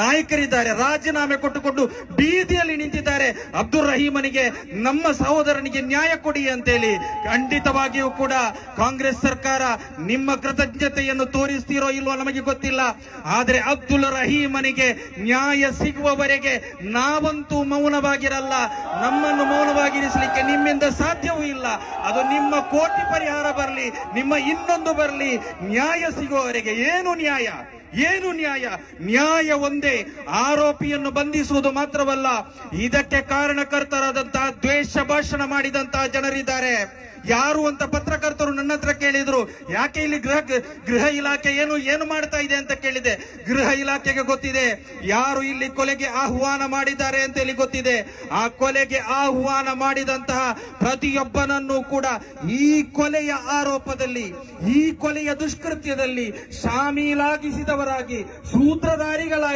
ನಾಯಕರಿದ್ದಾರೆ, ರಾಜೀನಾಮೆ ಕೊಟ್ಟುಕೊಂಡು ಬೀದಿಯಲ್ಲಿ ನಿಂತಿದ್ದಾರೆ. ಅಬ್ದುಲ್ ರಹೀಮನಿಗೆ ನಮ್ಮ ಸಹೋದರನಿಗೆ ನ್ಯಾಯ ಕೊಡಿ ಅಂತೇಳಿ ಖಂಡಿತವಾಗಿಯೂ ಕೂಡ ಕಾಂಗ್ರೆಸ್ ಸರ್ಕಾರ ನಿಮ್ಮ ಕೃತಜ್ಞತೆಯನ್ನು ತೋರಿಸ್ತೀರೋ ಇಲ್ವೋ ನಮಗೆ ಗೊತ್ತಿಲ್ಲ. ಆದರೆ ಅಬ್ದುಲ್ ರಹೀಮನಿಗೆ ನ್ಯಾಯ ಸಿಗುವವರೆಗೆ ನಾವಂತೂ ಮೌನವಾಗಿರಲ್ಲ. ನಮ್ಮನ್ನು ಮೌನವಾಗಿರಿಸಲಿಕ್ಕೆ ನಿಮ್ಮಿಂದ ಸಾಧ್ಯವೂ ಇಲ್ಲ. ಅದು ನಿಮ್ಮ ಕೋಟಿ ಪರಿಹಾರ ಬರಲಿ, ನಿಮ್ಮ ಇನ್ನೊಂದು ಬರಲಿ. ನ್ಯಾಯ ಸಿಗುವವರೆಗೆ ಏನು ನ್ಯಾಯ? ಏನು ನ್ಯಾಯ? ನ್ಯಾಯ ಒಂದೇ. ಆರೋಪಿಯನ್ನು ಬಂಧಿಸುವುದು ಮಾತ್ರವಲ್ಲ ಇದಕ್ಕೆ ಕಾರಣಕರ್ತರಾದಂತಹ ದ್ವೇಷ ಭಾಷಣ ಮಾಡಿದಂತಹ ಜನರಿದ್ದಾರೆ. ಯಾರು ಅಂತ ಪತ್ರಕರ್ತರು ನನ್ನ ಹತ್ರ ಕೇಳಿದ್ರು, ಯಾಕೆ ಇಲ್ಲಿ ಗೃಹ ಗೃಹ ಇಲಾಖೆ ಏನು ಏನು ಮಾಡ್ತಾ ಇದೆ ಅಂತ ಕೇಳಿದೆ. ಗೃಹ ಇಲಾಖೆಗೆ ಗೊತ್ತಿದೆ, ಯಾರು ಇಲ್ಲಿ ಕೊಲೆಗೆ ಆಹ್ವಾನ ಮಾಡಿದ್ದಾರೆ ಅಂತ ಹೇಳಿ ಗೊತ್ತಿದೆ. ಆ ಕೊಲೆಗೆ ಆಹ್ವಾನ ಮಾಡಿದಂತಹ ಪ್ರತಿಯೊಬ್ಬನನ್ನು ಕೂಡ ಈ ಕೊಲೆಯ ಆರೋಪದಲ್ಲಿ, ಈ ಕೊಲೆಯ ದುಷ್ಕೃತ್ಯದಲ್ಲಿ ಶಾಮೀಲಾಗಿಸಿದವರಾಗಿ ಸೂತ್ರಧಾರಿಗಳಾಗಿ